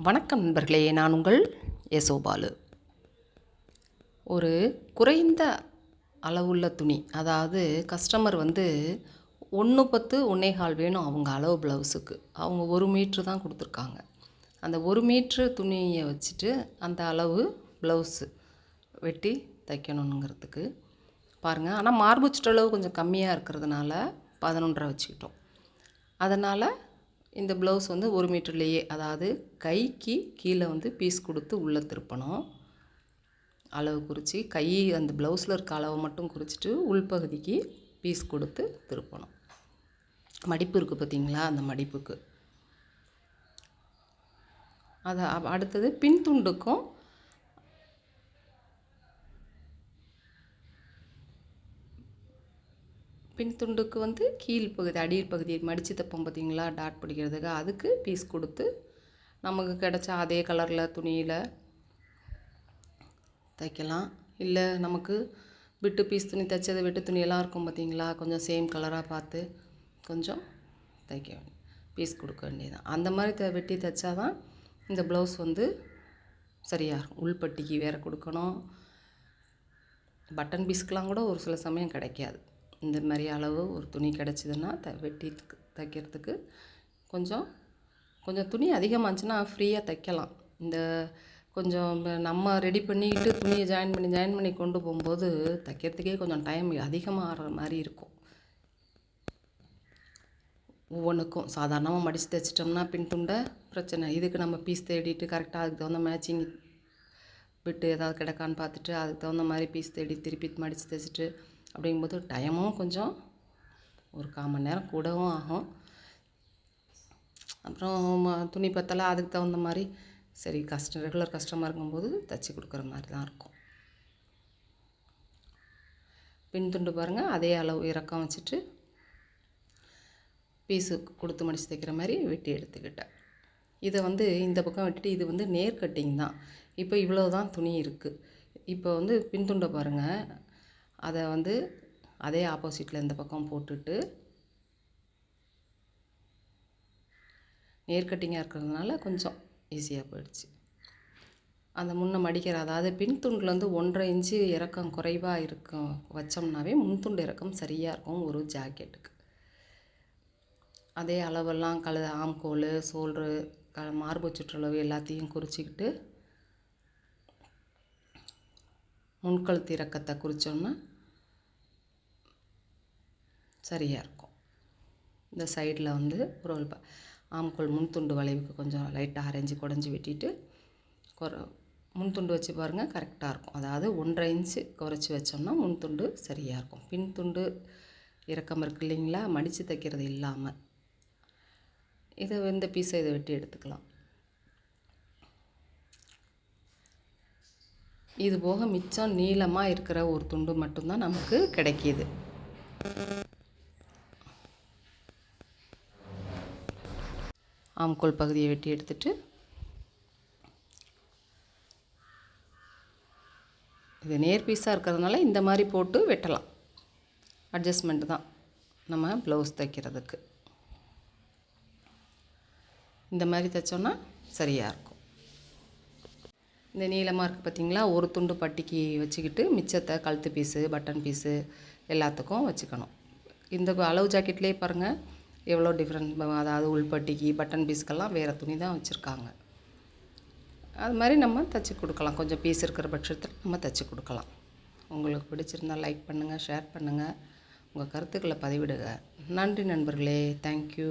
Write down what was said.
வணக்கம் நண்பர்களே நான் உங்கள் யசோபாலு. ஒரு குறைந்த அளவுள்ள துணி அதாவது கஸ்டமர் வந்து ஒன்று பத்து ஒன்னேகால் வேணும் அவங்க அளவு ப்ளவுஸுக்கு அவங்க ஒரு மீட்ரு தான் கொடுத்துருக்காங்க. அந்த ஒரு மீட்ரு துணியை வச்சுட்டு அந்த அளவு ப்ளவுஸு வெட்டி தைக்கணுங்கிறதுக்கு பாருங்கள் ஆனால் மார்பு சுற்றளவு கொஞ்சம் கம்மியாக இருக்கிறதுனால பதினொன்றரை வச்சுக்கிட்டோம். அதனால் இந்த ப்ளவுஸ் வந்து ஒரு மீட்டர்லேயே அதாவது கைக்கு கீழே வந்து பீஸ் கொடுத்து உள்ளே திருப்பணும். அளவு குறித்து கை அந்த ப்ளவுஸில் இருக்க அளவை மட்டும் குறிச்சிட்டு உள்பகுதிக்கு பீஸ் கொடுத்து திருப்பணும். மடிப்பு இருக்குது பார்த்தீங்களா அந்த மடிப்புக்கு. அதை அடுத்தது பின்துண்டுக்கும் பின்துண்டுக்கு வந்து கீழ் பகுதி அடியில் பகுதி மடித்து தைப்போம் பார்த்தீங்களா? டாட் பிடிக்கிறதுக்கு அதுக்கு பீஸ் கொடுத்து நமக்கு கிடச்ச அதே கலரில் துணியில் தைக்கலாம். இல்லை நமக்கு விட்டு பீஸ் துணி தைச்சது விட்டு துணியெல்லாம் இருக்கும் பார்த்தீங்களா? கொஞ்சம் சேம் கலராக பார்த்து கொஞ்சம் தைக்க வேண்டிய பீஸ் கொடுக்க வேண்டியதுதான். அந்த மாதிரி த வெட்டி தைச்சா தான் இந்த ப்ளவுஸ் வந்து சரியாக இருக்கும். உள்பட்டிக்கு வேறு கொடுக்கணும். பட்டன் பீஸ்க்கெலாம் கூட ஒரு சில சமயம் கிடைக்காது. இந்த மாதிரி அளவு ஒரு துணி கிடச்சிதுன்னா த வெட்டி தைக்கிறதுக்கு கொஞ்சம் கொஞ்சம் துணி அதிகமாகச்சுன்னா ஃப்ரீயாக தைக்கலாம். இந்த கொஞ்சம் நம்ம ரெடி பண்ணிக்கிட்டு துணியை ஜாயின் பண்ணி ஜாயின் பண்ணி கொண்டு போகும்போது தைக்கிறதுக்கே கொஞ்சம் டைம் அதிகமாக ஆகிற மாதிரி இருக்கும். ஒவ்வொன்றுக்கும் சாதாரணமாக மடித்து தைச்சிட்டோம்னா பின் துண்டை பிரச்சனை. இதுக்கு நம்ம பீஸ் தேடிட்டு கரெக்டாக அதுக்கு தகுந்த மேட்சிங் விட்டு ஏதாவது கிடக்கான்னு பார்த்துட்டு அதுக்கு தகுந்த மாதிரி பீஸ் தேடி திருப்பி மடித்து தைச்சிட்டு அப்படிங்கும்போது டைமும் கொஞ்சம் ஒரு கால் மணி நேரம் கூடவும் ஆகும். அப்புறம் ம- துணி பத்தலை அதுக்கு தகுந்த மாதிரி சரி கஸ்ட ரெகுலர் கஸ்டமர் இருக்கும்போது தைச்சி கொடுக்குற மாதிரி தான் இருக்கும். பின் துண்டு பாருங்கள் அதே அளவு இறக்கம் வச்சுட்டு பீஸு கொடுத்து மடித்து தைக்கிற மாதிரி வெட்டி எடுத்துக்கிட்டேன். இதை வந்து இந்த பக்கம் வெட்டிட்டு இது வந்து நேர் கட்டிங் தான். இப்போ இவ்வளோ தான் துணி இருக்குது இப்போ வந்து பின்துண்டை பாருங்கள் அதை வந்து அதே ஆப்போசிட்டில் இந்த பக்கம் போட்டுட்டு நேர்கட்டிங்காக இருக்கிறதுனால கொஞ்சம் ஈஸியாக போயிடுச்சு. அந்த முன்ன மடிக்கிற அதாவது பின் துண்டில் வந்து ஒன்றரை இன்ச்சு இறக்கம் குறைவாக இருக்கும் வச்சோம்னாவே முன்துண்டு இறக்கம் சரியாக இருக்கும் ஒரு ஜாக்கெட்டுக்கு. அதே அளவெல்லாம் கல ஆம்கோல் சோல்ட்ரு க மார்பு சுற்றளவு எல்லாத்தையும் குறிச்சிக்கிட்டு முன்கழுத்து இறக்கத்தை குறித்தோம்னா சரியாக இருக்கும். இந்த சைடில் வந்து ஒரு ஆம்கோல் முன்துண்டு வளைவுக்கு கொஞ்சம் லைட்டாக அரைஞ்சி குடஞ்சி வெட்டிட்டு குற முன்துண்டு வச்சு பாருங்கள் கரெக்டாக இருக்கும். அதாவது ஒன்றரை இன்ச்சு குறைச்சி வச்சோம்னா முன்துண்டு சரியாக இருக்கும். பின்துண்டு இறக்கம் இருக்கு இல்லைங்களா? மடித்து தைக்கிறது இல்லாமல் இதை இந்த பீஸை இதை வெட்டி எடுத்துக்கலாம். இது போக மிச்சம் நீளமாக இருக்கிற ஒரு துண்டு மட்டும்தான் நமக்கு கிடைக்கிது. ஆம்கோல் பகுதியை வெட்டி எடுத்துட்டு இது நேர் பீஸாக இருக்கிறதுனால இந்த மாதிரி போட்டு வெட்டலாம். அட்ஜஸ்ட்மெண்ட் தான். நம்ம ப்ளவுஸ் தைக்கிறதுக்கு. இந்த மாதிரி தைச்சோன்னா சரியாக இருக்கும். இந்த நீளமாக இருக்குது பார்த்தீங்களா ஒரு துண்டு பட்டிக்கு வச்சுக்கிட்டு மிச்சத்தை கழுத்து பீஸு பட்டன் பீஸு எல்லாத்துக்கும் வச்சுக்கணும். இந்த அளவு ஜாக்கெட்லேயே பாருங்கள் எவ்வளோ டிஃப்ரெண்ட் அதாவது உள்பட்டிக்கு பட்டன் பீஸ்க்கெல்லாம் வேறு துணி தான் வச்சுருக்காங்க. அது மாதிரி நம்ம தைச்சி கொடுக்கலாம். கொஞ்சம் பீஸ் இருக்கிற பட்சத்தில் நம்ம தைச்சி கொடுக்கலாம். உங்களுக்கு பிடிச்சிருந்தா லைக் பண்ணுங்கள் ஷேர் பண்ணுங்கள் உங்கள் கருத்துக்களை பதிவிடுங்க. நன்றி நண்பர்களே. தேங்க்யூ